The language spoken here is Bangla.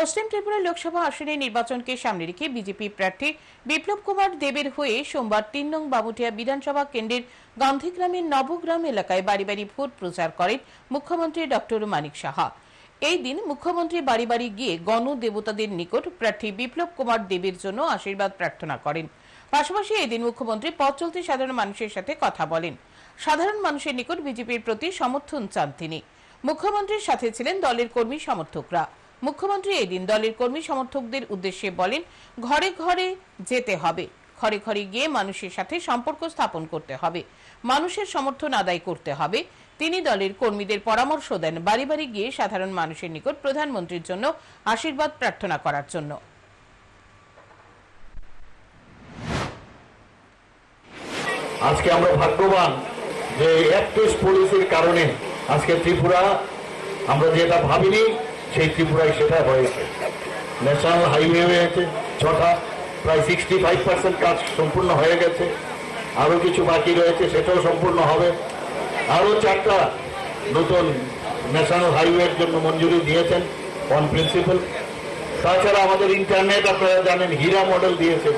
পশ্চিম ত্রিপুরা লোকসভা আসনে নির্বাচনকে সামনে রেখে বিজেপি প্রার্থী বিপ্লব কুমার দেবের হয়ে সোমবার তিন নং বাবুটিয়া বিধানসভা কেন্দ্রের গান্ধীগ্রামের নবগ্রাম এলাকায় বাড়ি বাড়ি ভোট প্রচার করেন মুখ্যমন্ত্রী ডক্টর মানিক সাহা। এই দিন মুখ্যমন্ত্রী বাড়ি বাড়ি গিয়ে গণ দেবতাদের নিকট প্রার্থী বিপ্লব কুমার দেবের জন্য আশীর্বাদ প্রার্থনা করেন। পাশাপাশি এদিন মুখ্যমন্ত্রী পথ চলতি সাধারণ মানুষের সাথে কথা বলেন। সাধারণ মানুষের নিকট বিজেপির প্রতি সমর্থন চান তিনি। মুখ্যমন্ত্রীর সাথে ছিলেন দলের কর্মী সমর্থকরা। মুখ্যমন্ত্রী এদিন দলের কর্মী সমর্থকদের উদ্দেশ্যে বলেন, ঘরে ঘরে যেতে হবে। ঘরে ঘরে গিয়ে মানুষের সাথে সম্পর্ক স্থাপন করতে হবে। মানুষের সমর্থন আদায় করতে হবে। তিনি দলের কর্মীদের পরামর্শ দেন বাড়ি বাড়ি গিয়ে সাধারণ মানুষের নিকট প্রধানমন্ত্রীর জন্য আশীর্বাদ প্রার্থনা করার জন্য। আজকে আমরা ভাগ্যবান যে অ্যাক্টিভ পুলিশের কারণে আজকে ত্রিপুরা, আমরা যেটা ভাবিনি সেই ত্রিপুরায় সেটা হয়েছে। ন্যাশনাল হাইওয়ে হয়েছে ছটা, প্রায় সিক্সটি ফাইভ পার্সেন্ট কাজ সম্পূর্ণ হয়ে গেছে। আরও কিছু বাকি রয়েছে, সেটাও সম্পূর্ণ হবে। আরও চারটা নতুন ন্যাশনাল হাইওয়ের জন্য মঞ্জুরি দিয়েছেন অন প্রিন্সিপাল তাছাড়া আমাদের ইন্টারনেট আপনারা জানেন, হীরা মডেল দিয়েছেন।